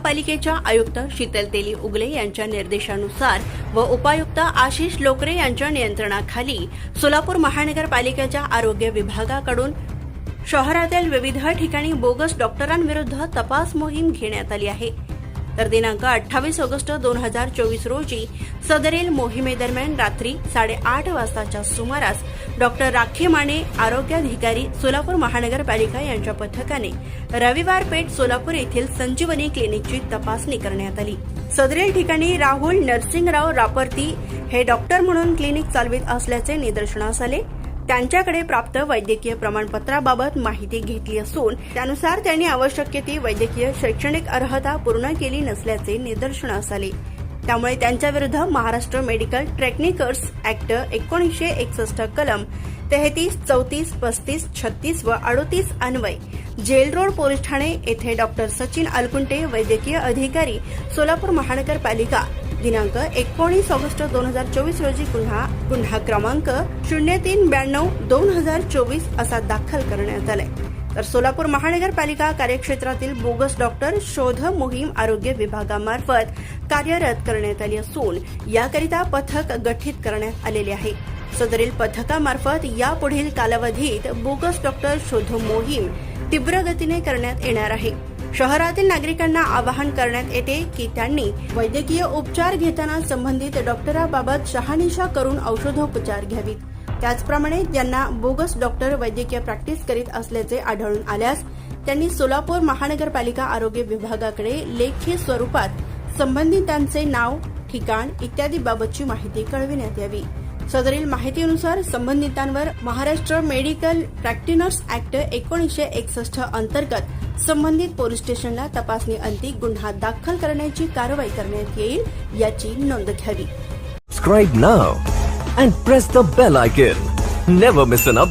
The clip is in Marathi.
महापालिकेच्या आयुक्त शीतल तेली उगले यांच्या निर्देशानुसार व उपायुक्त आशिष लोकरे यांच्या नियंत्रणाखाली सोलापूर महानगरपालिकेच्या आरोग्य विभागाकडून शहरातील विविध ठिकाणी बोगस डॉक्टरांविरुद्ध तपास मोहीम घेण्यात आली आहे. तर दिनांक अठ्ठावीस ऑगस्ट दोन हजार चोवीस रोजी सदरील मोहिमेदरम्यान रात्री साडेआठ वाजताच्या सुमारास डॉक्टर राखी माने आरोग्याधिकारी सोलापूर महानगरपालिका यांच्या पथकाने रविवार पेठ सोलापूर येथील संजीवनी क्लिनिकची तपासणी करण्यात आली. सदरील ठिकाणी राहुल नरसिंगराव रापर्ती हे डॉक्टर म्हणून क्लिनिक चालवित असल्याचे निदर्शनास आले. त्यांच्याकडे प्राप्त वैद्यकीय प्रमाणपत्राबाबत माहिती घेतली असून त्यानुसार त्यांनी आवश्यक ती वैद्यकीय शैक्षणिक अर्हता पूर्ण केली नसल्याचे निदर्शनास आले. त्यामुळे त्यांच्याविरुद्ध महाराष्ट्र मेडिकल टेक्निकर्स ऍक्ट एकोणीसशे एकसष्ट कलम तेहतीस चौतीस पस्तीस छत्तीस व अडोतीस अन्वय जेल रोड पोलीस ठाणे येथे डॉक्टर सचिन अलकुंटे वैद्यकीय अधिकारी सोलापूर महानगरपालिका दिनांक एकोणीस ऑगस्ट दोन हजार चोवीस रोजी गुन्हा गुन्हा क्रमांक शून्य तीन ब्याण्णव दोन हजार चोवीस असा दाखल करण्यात आलाय. तर सोलापूर महानगरपालिका कार्यक्षेत्रातील बोगस डॉक्टर शोध मोहीम आरोग्य विभागामार्फत कार्यरत करण्यात आली असून याकरिता पथक गठीत करण्यात आलेले आहे. सदरील पथकामार्फत यापुढील कालावधीत बोगस डॉक्टर शोध मोहीम तीव्र गतीने करण्यात येणार आहे. शहरातील नागरिकांना आवाहन करण्यात येते की त्यांनी वैद्यकीय उपचार घेताना संबंधित डॉक्टराबाबत शहानिशा करून औषधोपचार घ्यावीत. त्याचप्रमाणे ज्यांना बोगस डॉक्टर वैद्यकीय प्रॅक्टिस करीत असल्याचे आढळून आल्यास त्यांनी सोलापूर महानगरपालिका आरोग्य विभागाकडे लेखी स्वरूपात संबंधितांचे नाव ठिकाण इत्यादी बाबतची माहिती कळविण्यात यावी. सदरील माहितीनुसार संबंधितांवर महाराष्ट्र मेडिकल प्रॅक्टिनर्स ऍक्ट एकोणीसशे एकसष्ट अंतर्गत संबंधित पोलीस स्टेशनला तपासणी अंती गुन्हा दाखल करण्याची कारवाई करण्यात येईल याची नोंद घ्यावी Subscribe now and press the bell icon. Never miss an.